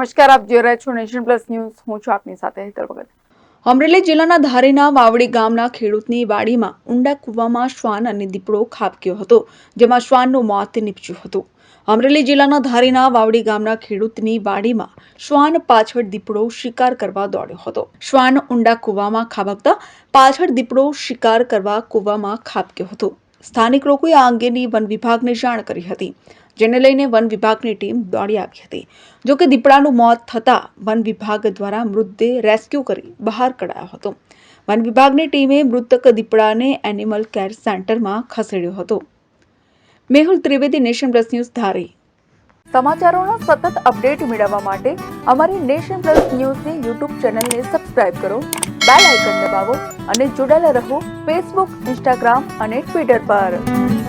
નમસ્કાર, આપ જોઈ રહ્યા છો નેશન પ્લસ ન્યૂઝ. હું છું આપની સાથે હેતર ભગત. અમરેલી જિલ્લાના ધારીના વાવડી ગામના ખેડૂતની વાડીમાં ઊંડા કૂવામાં શ્વાન અને દીપડો ખાબક્યો હતો, જેમાં શ્વાનનું મોત નીપજ્યું હતું. અમરેલી જિલ્લાના ધારીના વાવડી ગામના ખેડૂતની વાડીમાં શ્વાન પાછળ દીપડો શિકાર કરવા દોડ્યો હતો. શ્વાન ઊંડા કૂવામાં ખાબકતા પાછળ દીપડો શિકાર કરવા કૂવામાં ખાબક્યો હતો. સ્થાનિક લોકોએ આ અંગેની વન વિભાગને જાણ કરી હતી. જેને લઈને વન વિભાગની ટીમ દોડી આવી હતી. જોકે દીપડાનું મોત થતાં વન વિભાગ દ્વારા મૃતદેહ રેસ્ક્યુ કરી બહાર કઢાયો હતો. વન વિભાગની ટીમે મૃતક દીપડાને એનિમલ કેર સેન્ટરમાં ખસેડ્યો હતો. Mehul Trivedi, Nation Plus News, Dhari. સમાચારોનો સતત અપડેટ મેળવવા માટે અમારી નેશન પ્લસ ન્યૂઝની યુટ્યુબ ચેનલને સબસ્ક્રાઇબ કરો, બેલ આઇકન દબાવો અને જોડાયેલા રહો ફેસબુક, ઇન્સ્ટાગ્રામ અને ટ્વિટર પર.